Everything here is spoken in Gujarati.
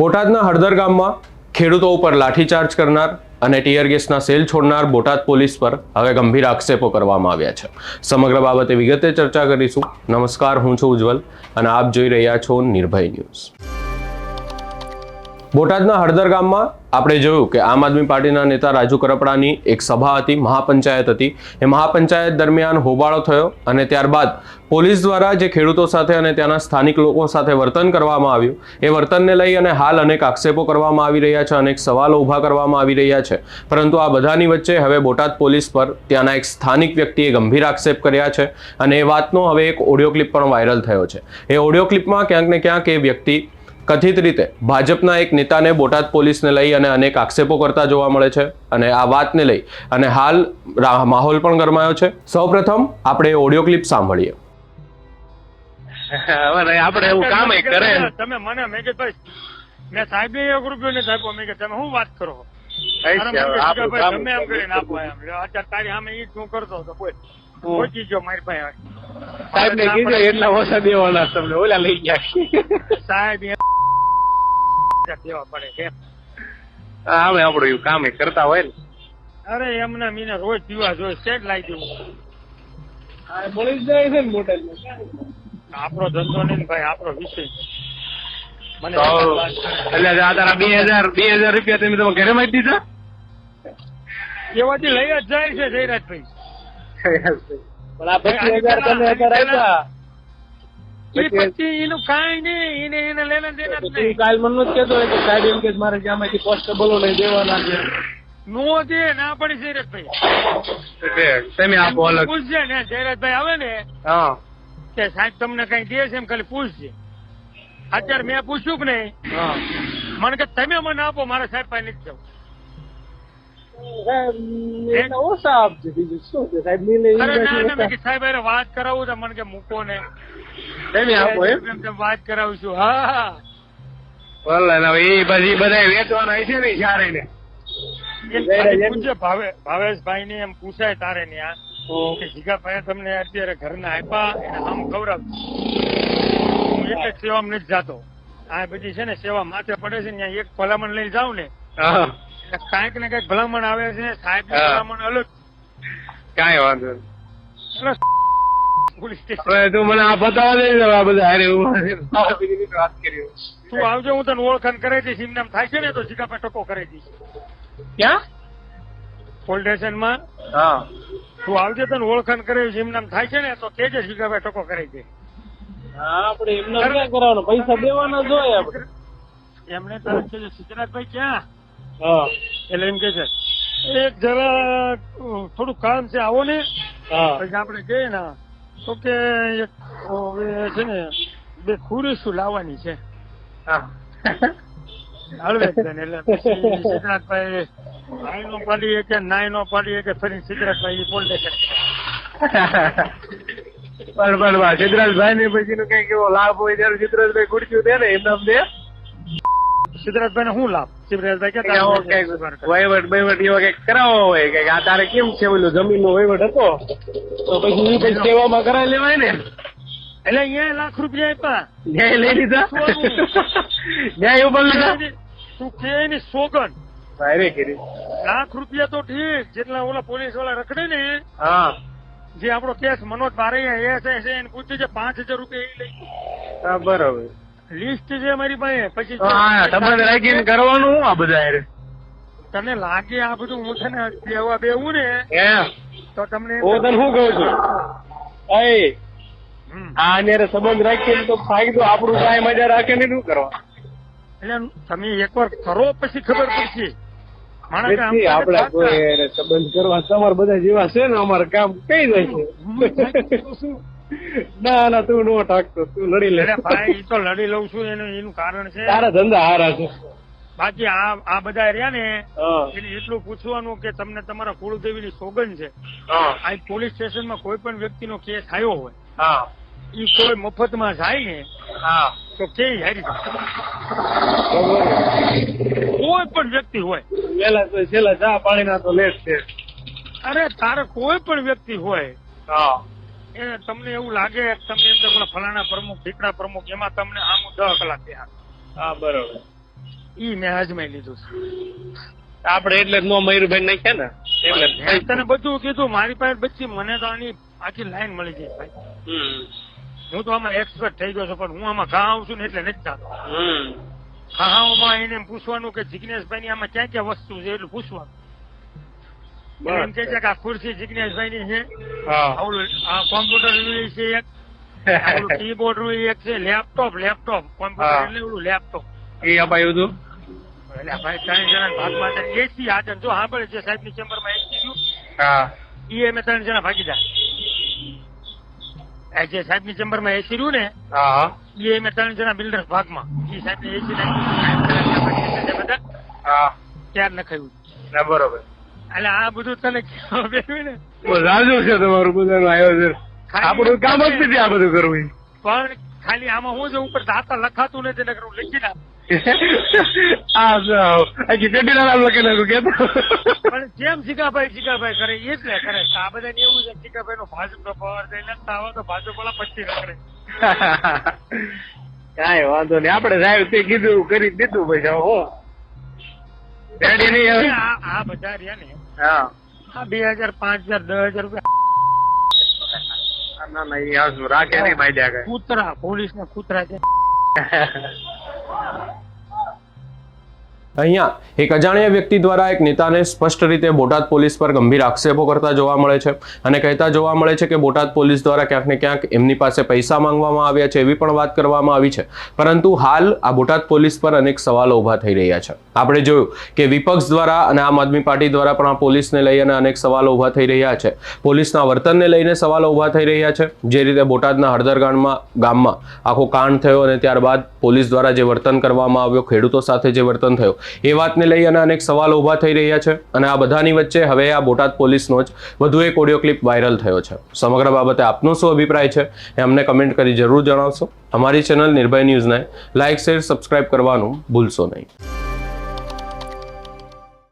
બોટાદના હળદર ગામમાં ખેડૂતો ઉપર લાઠીચાર્જ કરનાર અને ટીયર ગેસના સેલ છોડનાર બોટાદ પોલીસ પર હવે ગંભીર આક્ષેપો કરવામાં આવ્યા છે. સમગ્ર બાબતે વિગતે ચર્ચા કરીશું. નમસ્કાર, હું છું ઉજ્જવલ અને આપ જોઈ રહ્યા છો નિર્ભય ન્યૂઝ. બોટાદના હળદર ગામમાં આપણે જોયું કે આમ આદમી પાર્ટીના નેતા રાજુ કરપડાની એક સભા હતી, મહાપંચાયત હતી. એ મહાપંચાયત દરમિયાન હોબાળો થયો અને ત્યારબાદ પોલીસ દ્વારા જે ખેડૂતો સાથે અને ત્યાંના સ્થાનિક લોકો સાથે વર્તન કરવામાં આવ્યું, એ વર્તનને લઈ અને હાલ અનેક આક્ષેપો કરવામાં આવી રહ્યા છે, અનેક સવાલો ઊભા કરવામાં આવી રહ્યા છે. પરંતુ આ બધાની વચ્ચે હવે બોટાદ પોલીસ પર ત્યાંના એક સ્થાનિક વ્યક્તિએ ગંભીર આક્ષેપ કર્યા છે અને એ વાતનો હવે એક ઓડિયો ક્લિપ પણ વાયરલ થયો છે. એ ઓડિયો ક્લિપમાં ક્યાંક ને ક્યાંક એ વ્યક્તિ કથિત રીતે ભાજપના એક નેતાને બોટાદ પોલીસને લઈ અને અનેક આક્ષેપો કરતા જોવા મળે છે અને આ વાતને લઈ અને હાલ માહોલ પણ ગરમાયો છે. સૌપ્રથમ આપણે ઓડિયો ક્લિપ સાંભળીએ. આપણે એવું કામ કરે તમે મને મેં કીધું ભાઈ મેં સાહેબ ને એક રૂપિયો નથી આપ્યો. મેં કે તમે શું વાત કરો? તમે એમ કરીને આપો એમ. અત્યારે તારી સામે ઈ શું કરતો હતો. કોઈ પહોંચી ગયો મારી પાસે. સાહેબ ને કીધું એટલા ઓછા દેવાના તમને. ઓલા લઈ ગયા. સાહેબ દેવા પડે છે. અમે આપણું એવું કામ કરતા હોય ને. અરે એમને મીને રોજ પીવા જોઈએ સેટ જાય છે ને મોટા આપણો ધંધો નહીં ભાઈ આપણો વિષય. મને તો એક જ વાત કરે. એટલે આ તારા બે હજાર બે હજાર રૂપિયા તમે તમે ઘરે માં દીધા? એવાથી લઈ જ જાય છે જયરાજભાઈ. પણ આ પચીસ હજાર તમે અત્યારે આપ્યા. એ પછી એનું કાંઈ નહીં એને એને લેને દેને જ નહીં. કાલ મને નથી કહેતો કે સાહેબ એમ કે મારે જ્યાંમાંથી કોન્સ્ટેબલો લઈ દેવાના છે. નો દે ના પડી જયરાજભાઈ તમે આપો અલગ. પૂછજે ને જયરાજભાઈ આવે ને હા. કે સાહેબ તમને કઈ દે છે એમ ખાલી પૂછજે. અત્યારે મેં પૂછ્યું કે નહીં હા. મને કે તમે મને આપો મારા સાહેબ પાસે નથી જવું. સાહેબ વાત કરાવું તો મને કે મૂકો ને. વાત કરાવું છું હા એ બધી બધા વેચવાના છે ને સારે ને. ભાવેશભાઈ ને એમ પૂછાય તારે ને કે જીગાભાઈ તમને અત્યારે ઘરના આપ્યા એને આમ ગૌરવ હું એટલે જ સેવામાં નથી જાતો. આ બધી છે ને સેવા માથે પડે છે ને ત્યાં એક ભલામણ લઈ જાઉં ને એટલે કાંઈક ને કાંઈક ભલામણ આવે છે સાહેબ. ભલામણ અલગ. કાંઈ વાંધો નહીં. Police station. તું મને આ બતાવવા દે આ બધા હારે છે. વાત તું આવજો હું તને ઓળખાણ કરાવી દઈશ. એમ નામ થાય છે ને તો જીગાભાઈ ટકો કરાવી દઈશ. ક્યાં? પોલીસ સ્ટેશનમાં હા. તું આવજે તને ઓળખાણ કરાવી એમ નામ થાય છે ને તો કેજે જીગાભાઈ ટકો કરાવી દે. હા આપણે એમને ક્યાં કરવાનો પૈસા દેવાના જોઈએ આપણે. એમને તરત કે સિદ્ધરાજભાઈ ક્યાં? હા. એટલે એમ કે છે એક જરા થોડું કામ છે આવો ને. પછી આપણે જઈએ ને તો કે એક હવે છે ને બે ખુરીશું લાવવાની છે. હા. હળવે જ બેન. એટલે પછી સિદ્ધરાજભાઈ નાઈ નો પાડીએ કે નાઈ નો પાડીએ કે ફરી સિદ્ધરાજભાઈ પોલીસ પણ પણ બા સિદ્ધરાજભાઈ ને પછી નું કઈ કેવો લાભ હોય ત્યારે સિદ્ધરાજભાઈ ખુરશી દે ને એમ નામ દે. સિદ્ધરાજભાઈ ને શું લાભ સિદ્ધરાજભાઈ કે વહીવટ વહીવટ એવો કંઈક કરાવો હોય કે આ તારે કેમ છે ઓલું જમીન નો વહીવટ હતો? તો પછી પછી સેવામાં કરાવી લેવાય ને? એટલે અહીંયા લાખ રૂપિયા આપ્યા. ન્યાય લઈ લીધા? ન્યાય ઉપર લીધા? તું કે એની સોગન લાખ રૂપિયા તો ઠીક જેટલા ઓલા પોલીસવાળા રખડે ને હા. જે આપણો કેસ મનોજ બારૈયા એ છે એને પૂછ્યું છે પાંચ હજાર રૂપિયા એ લઈ બરોબર. લિસ્ટ છે મારી પાસે. પછી તો હા રાખીને કરવાનું આ બધા તને લાગે આ બધું હું છે ને બેવા બેવું ને તો તમને હું તને શું કહું છું? અય. સંબંધ રાખીને તો ફાયદો આપણું કાંઈ મજા રાખે ને શું કરવા એટલે તમે એકવાર કરો પછી ખબર પડશે. આપડે કોઈ સંબંધ કરવા તમારે બધા જેવા છે ને અમારે કામ કઈ જાય છે? ના ના તું નો ટાકતો તું લડી લે. ભાઈ તો લડી લઉં છું એનું એનું કારણ છે. તારા ધંધા હારા છે. બાકી આ આ બધા રહ્યા ને એને એટલું પૂછવાનું કે તમને તમારા કુળદેવીની સોગન છે. આ પોલીસ સ્ટેશનમાં કોઈ પણ વ્યક્તિનો કેસ આવ્યો હોય હા. ઈ કોઈ મફતમાં જાય ને હા. તો કે હારી કોઈ પણ વ્યક્તિ હોય. પેલા તો છેલ્લા ચા પાણી ના તો લેટ છે. અરે તારે કોઈ પણ વ્યક્તિ હોય તમને એવું લાગે તમે એમ તો ફલાણા પ્રમુખ ઠીકડા પ્રમુખ એમાં તમને આમ દસ કલાક થયા હા બરોબર. ઈ મેં અજમાઈ લીધું છે. આપણે એટલે જ નો મયુરભાઈ નાખ્યા ને? એટલે તને બધું કીધું મારી પાસે બચી મને તો આની આખી લાઈન મળી જાય ભાઈ. હું તો આમાં એક્સપર્ટ થઈ ગયો છું પણ હું આમાં ઘા આવું છું ને એટલે નથી જાતો. ખાહાઓમાં એને પૂછવાનું કે જિગ્નેશભાઈ ની આમાં ક્યાં ક્યાં વસ્તુ છે એટલું પૂછવાનું. એમ કે છે કે આ ખુરશી જિજ્ઞેશભાઈ ની છે આવડું કોમ્પ્યુટરનું છે એક. આવડું કીબોર્ડનું એક છે. લેપટોપ લેપટોપ કોમ્પ્યુટર એટલે ઓલું લેપટોપ એ અપાયું હતું? એટલે ભાઈ ત્રણ જણા ભાગમાં એસી હાજર જો સાંભળે છે સાહેબની ચેમ્બરમાં એસી ગયું ઈ એ અમે ત્રણ જણા ભાગીદાર આ જે સાહેબની ચેમ્બરમાં એસી રહ્યું ને એ અમે ત્રણ જણા બિલ્ડર ભાગમાં. એ સાહેબ ને એસી બધા ત્યાર નખાયું. બરોબર. એટલે આ બધું તને બેઠું ને? રાજુ છે તમારું બધાનું આયોજન. આપણું કામ જ નથી આ બધું કરવું પણ ખાલી આમાં હું છે ઉપર દાતા લખાતું નથી નકર હું લખી નાખું. જેમ જીગાભાઈ જીગાભાઈ કરે એ જ ને કરે. આ બધા એવું છે જીગાભાઈ નો ભાજપ નો પાવર છે લખતા આવે તો ભાજપ વાળા પચી રખડે કઈ વાંધો નહીં. આપડે સાહેબ તે કીધું કરી દીધું પછી હું. રેડી નહીં હવે. આ બધા રહ્યા ને. હા. આ બે હજાર પાંચ હજાર દસ હજાર રૂપિયા. ના ના એ રાખે નહીં કૂતરા પોલીસ ના કૂતરા છે. અહીંયા એક અજાણ્યા વ્યક્તિ દ્વારા એક નેતાને સ્પષ્ટ રીતે બોટાદ પોલીસ પર ગંભીર આક્ષેપો કરતા જોવા મળે છે અને કહેતા જોવા મળે છે કે બોટાદ પોલીસ દ્વારા ક્યાંક ને ક્યાંક એમની પાસે પૈસા માંગવામાં આવ્યા છે એવી પણ વાત કરવામાં આવી છે. પરંતુ હાલ આ બોટાદ પોલીસ પર અનેક સવાલો ઊભા થઈ રહ્યા છે. આપણે જોયું કે વિપક્ષ દ્વારા અને આમ આદમી પાર્ટી દ્વારા પણ આ પોલીસને લઈ અને અનેક સવાલો ઊભા થઈ રહ્યા છે. પોલીસના વર્તનને લઈને સવાલો ઊભા થઈ રહ્યા છે. જે રીતે બોટાદના હળદર ગામમાં ગામમાં આખો કાંડ થયો અને ત્યારબાદ પોલીસ દ્વારા જે વર્તન કરવામાં આવ્યો, ખેડૂતો સાથે જે વર્તન થયું એ વાતને લઈ અને અનેક સવાલો ઊભા થઈ રહ્યા છે અને આ બધાની વચ્ચે હવે આ બોટાદ પોલીસનો જ વધુ એક ઓડિયો ક્લિપ વાયરલ થયો છે. સમગ્ર બાબતે આપનો શું અભિપ્રાય છે એ અમને કમેન્ટ કરી જરૂર જણાવશો. અમારી ચેનલ નિર્ભય ન્યૂઝને લાઇક, શેર, સબસ્ક્રાઇબ કરવાનું ભૂલશો નહીં.